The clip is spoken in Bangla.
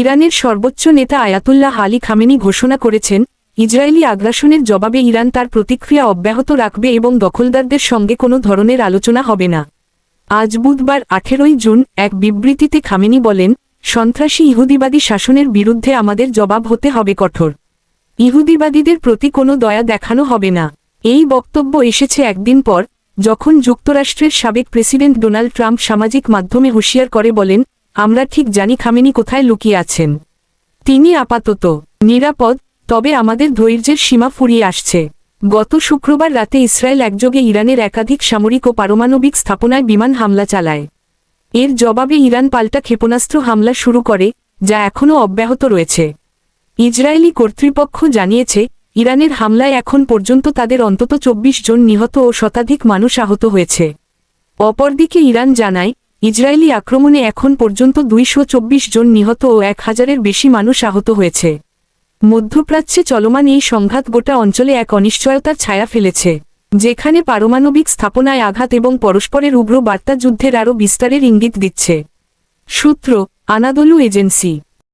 ইরানের সর্বোচ্চ নেতা আয়াতুল্লাহ আলী খামেনি ঘোষণা করেছেন, ইসরায়েলি আগ্রাসনের জবাবে ইরান তার প্রতিক্রিয়া অব্যাহত রাখবে এবং দখলদারদের সঙ্গে কোনো ধরনের আলোচনা হবে না। আজ বুধবার আঠেরোই জুন এক বিবৃতিতে খামেনি বলেন, সন্ত্রাসী ইহুদিবাদী শাসনের বিরুদ্ধে আমাদের জবাব হতে হবে কঠোর। ইহুদিবাদীদের প্রতি কোনো দয়া দেখানো হবে না। এই বক্তব্য এসেছে একদিন পর, যখন যুক্তরাষ্ট্রের সাবেক প্রেসিডেন্ট ডোনাল্ড ট্রাম্প সামাজিক মাধ্যমে হুঁশিয়ার করে বলেন আমরা ঠিক জানি খামেনি কোথায় লুকিয়ে আছেন। তিনি আপাতত নিরাপদ, তবে আমাদের ধৈর্যের সীমা ফুরিয়ে আসছে। গত শুক্রবার রাতে ইসরায়েল একযোগে ইরানের একাধিক সামরিক ও পারমাণবিক স্থাপনায় বিমান হামলা চালায়। এর জবাবে ইরান পাল্টা ক্ষেপণাস্ত্র হামলা শুরু করে, যা এখনও অব্যাহত রয়েছে। ইসরায়েলি কর্তৃপক্ষ জানিয়েছে, ইরানের হামলায় এখন পর্যন্ত তাদের অন্তত চব্বিশ জন নিহত ও শতাধিক মানুষ আহত হয়েছে। অপরদিকে ইরান জানায় ইসরায়েলি আক্রমণে এখন পর্যন্ত দুইশো চব্বিশ জন নিহত ও এক হাজারের বেশি মানুষ আহত হয়েছে। মধ্যপ্রাচ্যে চলমান এই সংঘাত গোটা অঞ্চলে এক অনিশ্চয়তার ছায়া ফেলেছে, যেখানে পারমাণবিক স্থাপনায় আঘাত এবং পরস্পরের উগ্র বার্তা যুদ্ধের আরও বিস্তারের ইঙ্গিত দিচ্ছে। সূত্র, আনাদলু এজেন্সি